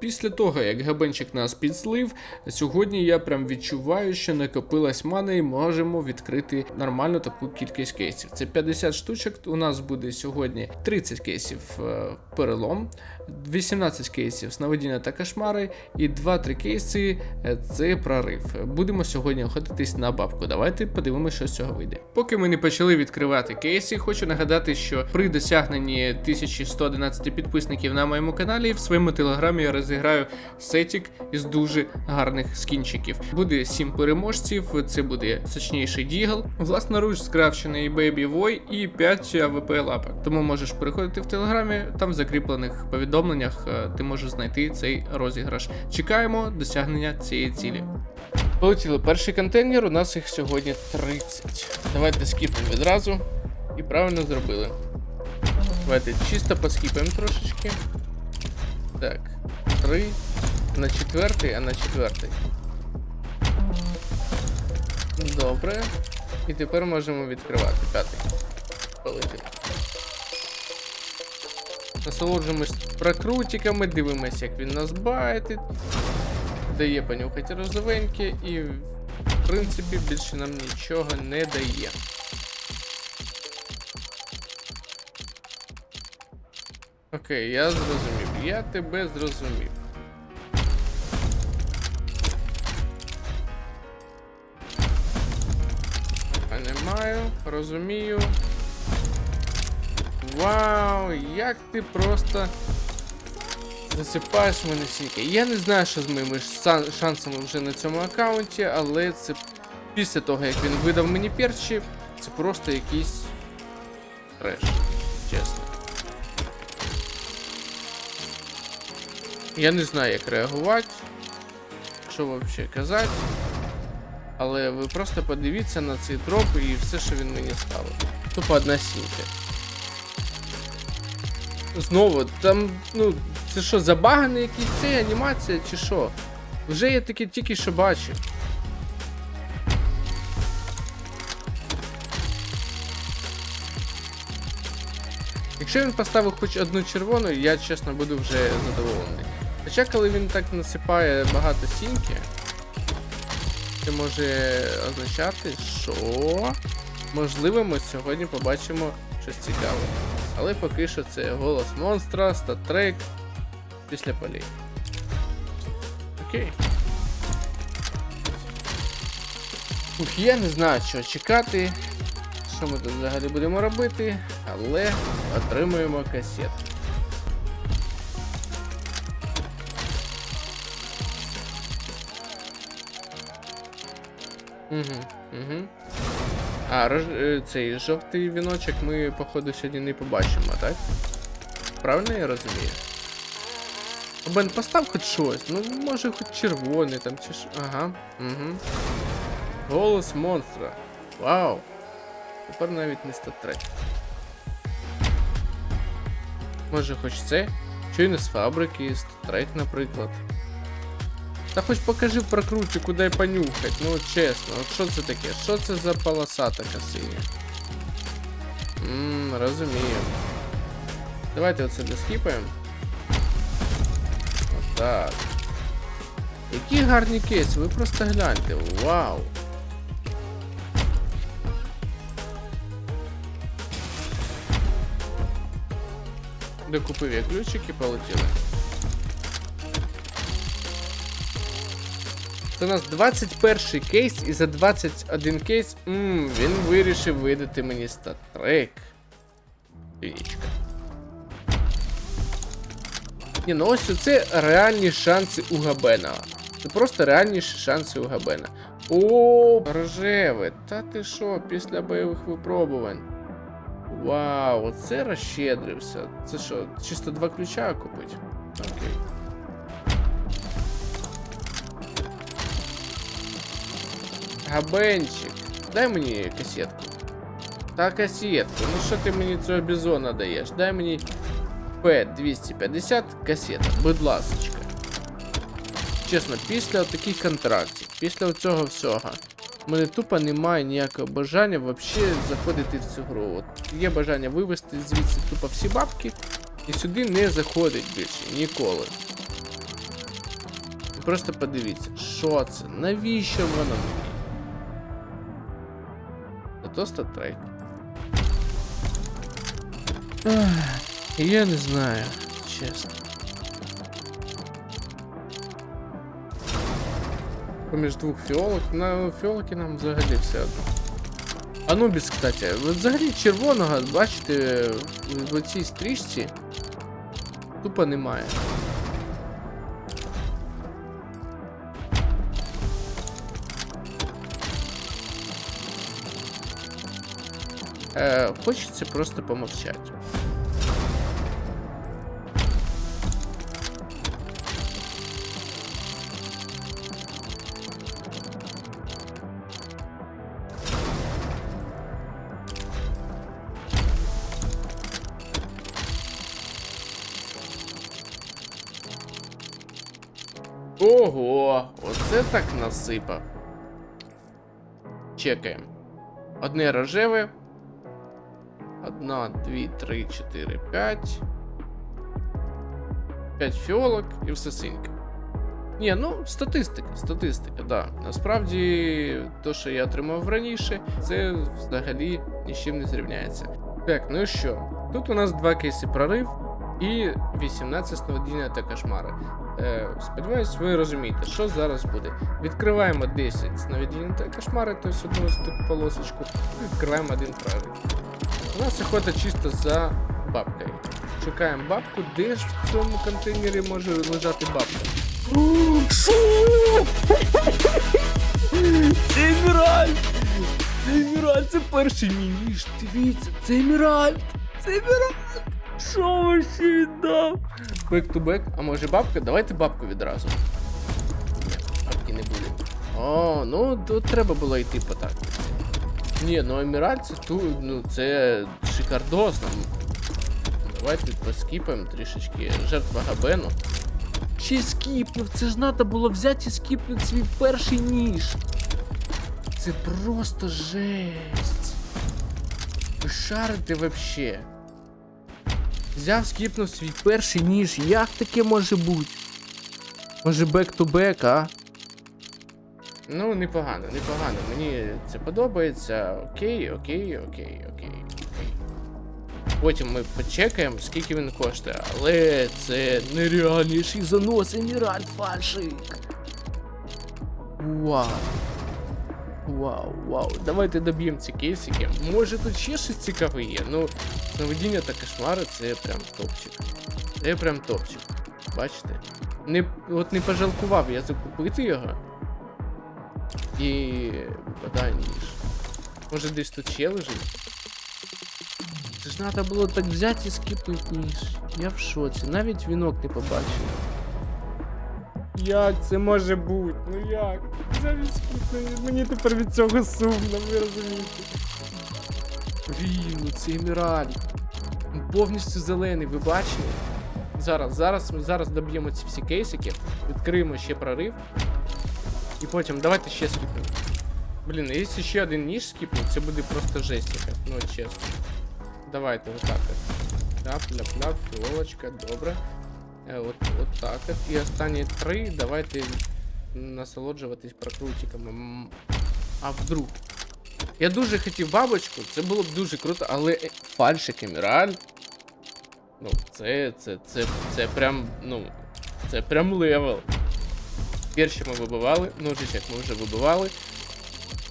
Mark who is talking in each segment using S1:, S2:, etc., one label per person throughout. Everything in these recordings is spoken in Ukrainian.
S1: Після того, як габенчик нас підслив, сьогодні я прям відчуваю, що накопилась мана і можемо відкрити нормальну таку кількість кейсів. Це 50 штучок. У нас буде сьогодні 30 кейсів е, перелом, 18 кейсів сновидіння та кошмари, і 2-3 кейси е, це прорив. Будемо сьогодні охотитись на бабку. Давайте подивимося, що з цього вийде. Поки ми не почали відкривати кейси, хочу нагадати, що при досягненні 1111 підписників на моєму каналі в своєму телеграмі я розіграю сетік із дуже гарних скінчиків. Буде 7 переможців, це буде сочніший дігл, власноруч скрафчений Baby Voy і 5 АВП лапок. Тому можеш переходити в телеграмі, там в закріплених повідомленнях е, ти можеш знайти цей розіграш. Чекаємо досягнення цієї цілі. Полетіли перший контейнер, у нас їх сьогодні 30. Давайте скіпнемо відразу. І правильно зробили. Давайте чисто поскіпаємо трошечки. Так, 3 на четвертий, а на четвертий. Добре. І тепер можемо відкривати п'ятий. Полетів. Насолоджуємось прокрутиками, дивимося, як він нас байтить. Дає понюхати розовеньке і, в принципі, більше нам нічого не дає. Окей, я зрозумів. Я тебе зрозумів. А не маю, розумію. Вау, як ти просто засипаєш мене стільки. Я не знаю, що з моїми шансами вже на цьому аккаунті, але це після того, як він видав мені перчі, це просто якийсь треш, Я не знаю, як реагувати, що взагалі казати. Але ви просто подивіться на цей дроп і все, що він мені ставив. Тупо одна сімка. Знову, там, ну, це що, забаганий якийсь цей анімація чи що? Вже я таке тільки що бачив. Якщо він поставив хоч одну червону, я чесно буду вже задоволений. Хоча коли він так насипає багато сіньки, це може означати, що можливо ми сьогодні побачимо щось цікаве. Але поки що це голос монстра, статрек після полей. Окей. Ух, я не знаю, що чекати, що ми тут взагалі будемо робити, але отримуємо касет. Угу, угу. А, рож... е, цей жовтий віночок ми, походу, сьогодні не побачимо, так? Правильно я розумію? Бен, постав хоч щось. Ну, може хоч червоний там чи ж. Ага. Угу. Голос монстра. Вау. Тепер навіть не статрек. Може хоч це? Чи не з фабрики, статрек, наприклад. Та хоч покажи в прокрутику, дай понюхать, ну от чесно, от що це таке? Що це за полоса така синя? Ммм, розумію. Давайте оце доскіпаємо. Отак. Які гарні кейси, ви просто гляньте. Вау! Докупив я ключики, полетіли. Це у нас 21 кейс, і за 21 кейс м, він вирішив видати мені статрек. Фінічка. Ні, ну ось це реальні шанси у Габена. Це просто реальні шанси у Габена. О, рожеве, та ти що, після бойових випробувань. Вау, оце розщедрився. Це що, чисто два ключа купить? Окей. Габенчик, дай мені касетку. Та касетку, ну що ти мені цього бізона даєш? Дай мені П250 касета, будь ласочка. Чесно, після таких контрактів, після цього всього, в мене тупо немає ніякого бажання взагалі заходити в цю гру. От є бажання вивести звідси тупо всі бабки і сюди не заходить більше ніколи. просто подивіться, що це? Навіщо воно мені? Зато статрейк. Я не знаю, чесно. Поміж двох фіолок, на фіолки нам взагалі все одно. Анубіс, кстати, взагалі червоного, бачите, в цій стрічці тупо немає. Е, хочеться просто помовчати. Ого, оце так насипав. Чекаємо. Одне рожеве. Одна, дві, три, чотири, п'ять. П'ять фіолок і все синьке. Ні, ну, статистика, статистика, да. Насправді, то, що я отримав раніше, це взагалі ні з чим не зрівняється. Так, ну і що? Тут у нас два кейси прорив і 18 сновидіння та кошмари. Е, сподіваюсь, ви розумієте, що зараз буде. Відкриваємо 10 сновидіння та кошмари, тобто одну з таку полосочку, відкриваємо один прорив. У нас охота чисто за бабкою. Шукаємо бабку, де ж в цьому контейнері може лежати бабка.
S2: Що? Це Еміральд! Це Еміральд, це перший мій ніж. Дивіться, це Еміральд! Це Еміральд! Що вообще віддав?
S1: Back to back, а може бабка? Давайте бабку відразу. Бабки не буде. О, ну тут треба було йти по так. Ні, ну Еміраль це ту, ну це шикардосно. Давайте поскіпаємо трішечки жертва Габену.
S2: Ще скіпнув, це ж треба було взяти і скіпнути свій перший ніж.
S1: Це просто жесть. Ви шарите вообще. Взяв, скіпнув свій
S2: Перший ніж, як таке може бути?
S1: Може back, а? Ну, непогано, непогано. Мені це подобається. Окей, окей, окей, окей, окей. Потім ми почекаємо, скільки він коштує, але це
S2: Нереальніший занос Еміральд фальшик.
S1: Вау. Вау, вау. Давайте доб'ємо ці кейсики. Може тут ще щось цікаве є. Ну, сновидіння та кошмари це прям топчик. Це прям топчик. Бачите? Не, от не пожалкував я закупити його. І випадає ніж. Може десь тут ще лежить? Це ж треба було так взяти і скипнути ніж. Я в шоці, навіть вінок не побачив. Як це може бути? Ну як? Замість скіпнути. Мені тепер від цього сумно, ви розумієте. Блін, ну це еміраль. Він Повністю зелений, ви бачили? Зараз, зараз, ми зараз доб'ємо ці всі кейсики, відкриємо ще прорив. І потім давайте ще скіпнемо. Блін, а якщо ще один ніж скіпнуть, це буде просто жесть яка, ну чесно. Давайте отак от. Ляп, ляп, ляп, фіолочка, добре. Е, от, от так от. І останні три давайте насолоджуватись прокрутиками. А вдруг? Я дуже хотів бабочку, це було б дуже круто, але е, фальшик еміраль. Ну, це, це, це, це прям, ну, це прям левел. Перші ми вибивали, ножичок ми вже вибивали.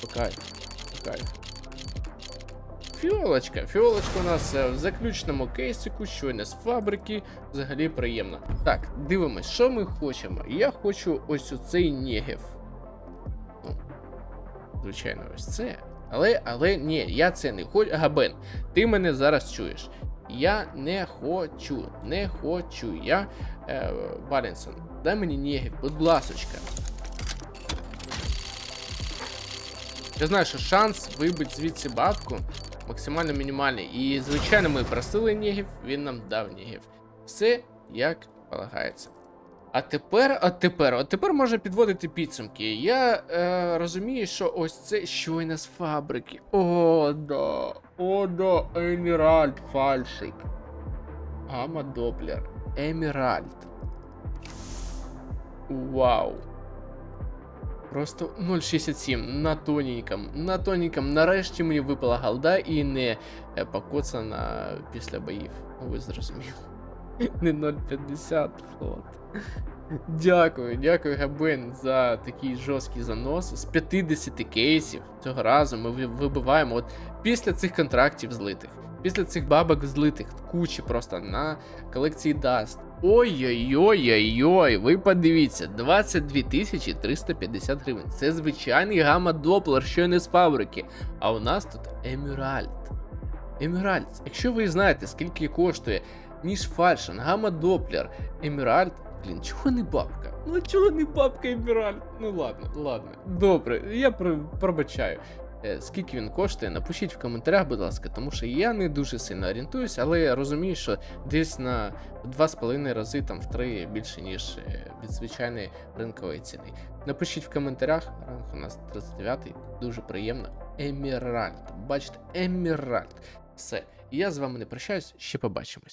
S1: По кайфу, по кайфу. Фіолочка. Фіолочка у нас е, в заключному кейсику, щойно з фабрики. Взагалі приємно. Так, дивимось, що ми хочемо. Я хочу ось оцей негів. Ну, звичайно, ось це. Але, але ні, я це не хочу. Габен, ти мене зараз чуєш. Я не хочу, не хочу. Я. Е, Валенсон, дай мені негів, будь ласочка. Я знаю, що шанс вибити звідси бабку максимально мінімальний. І, звичайно, ми просили нігів, він нам дав нігів. Все як полагається. А тепер, а тепер, от тепер можна підводити підсумки. Я е, розумію, що ось це щойно з фабрики. О, да. О, да, Еміральд фальшик. Гама Доплер. Еміральд. Вау. Просто 0,67 на тоненьком. На тоненьком. Нарешті мені випала голда і не е, покоцана після боїв. Ви зрозуміли. Не 0,50 флот. Дякую, дякую, Габен, за такий жорсткий занос. З 50 кейсів цього разу ми вибиваємо от після цих контрактів злитих, після цих бабок злитих, кучі просто на колекції Dust. Ой-ой-ой-ой-ой, ви подивіться, 22 тисячі 350 гривень. Це звичайний гамма доплер, що не з фабрики. А у нас тут Еміральд. Еміральд. Якщо ви знаєте, скільки коштує ніж Фальшен, гамма доплер, Еміральд, блін, чого не бабка? Ну чого не бабка Еміральд? Ну ладно, ладно. Добре, я про- пробачаю. Е, Скільки він коштує, напишіть в коментарях, будь ласка, тому що я не дуже сильно орієнтуюся, але я розумію, що десь на 2,5 рази там в 3 більше, ніж е, від звичайної ринкової ціни. Напишіть в коментарях, ранг у нас 39-й, дуже приємно. Еміральд. Бачите, Еміральд. Все. Я з вами не прощаюсь, ще побачимось.